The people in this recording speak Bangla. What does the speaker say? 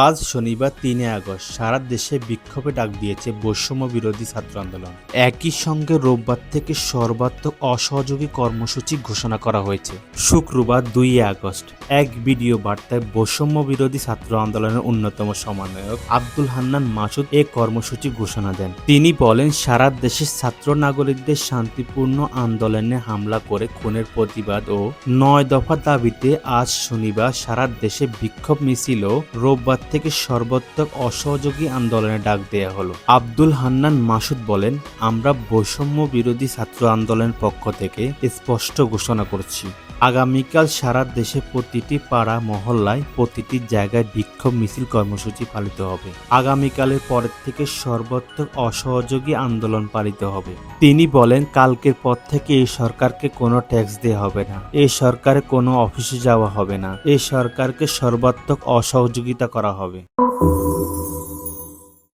আজ শনিবার তিনে আগস্ট সারা দেশে বিক্ষোভে ডাক দিয়েছে বৈষম্য বিরোধী ছাত্র আন্দোলন। একই সঙ্গে রোববার থেকে সর্বাত্মক অসহযোগী কর্মসূচি ঘোষণা করা হয়েছে। শুক্রবার দুই আগস্ট এক ভিডিও বার্তায় বৈষম্য বিরোধী ছাত্র আন্দোলনের অন্যতম সমন্বয়ক আব্দুল হান্নান মাসুদ এ কর্মসূচি ঘোষণা দেন। তিনি বলেন, সারা দেশের ছাত্র নাগরিকদের শান্তিপূর্ণ আন্দোলনে হামলা করে খুনের প্রতিবাদ ও নয় দফা দাবিতে আজ শনিবার সারা দেশে বিক্ষোভ মিছিল রোববার থেকে সর্বাত্মক অসহযোগী আন্দোলনে ডাক দেয়া হলো। আব্দুল হান্নান মাসুদ বলেন, আমরা বৈষম্য বিরোধী ছাত্র আন্দোলনের পক্ষ থেকে স্পষ্ট ঘোষণা করছি। আগামীকাল সারা দেশে প্রতিটি পাড়া, মহল্লায় প্রতিটি জায়গায় বিক্ষোভ মিছিল কর্মসূচি পালিত হবে। আগামীকালের পরের থেকে সর্বাত্মক অসহযোগী আন্দোলন পালিত হবে। তিনি বলেন, কালকের পর থেকে এই সরকারকে কোনো ট্যাক্স দেওয়া হবে না। এই সরকারে কোনো অফিসে যাওয়া হবে না। এই সরকারকে সর্বাত্মক অসহযোগিতা করা হবে।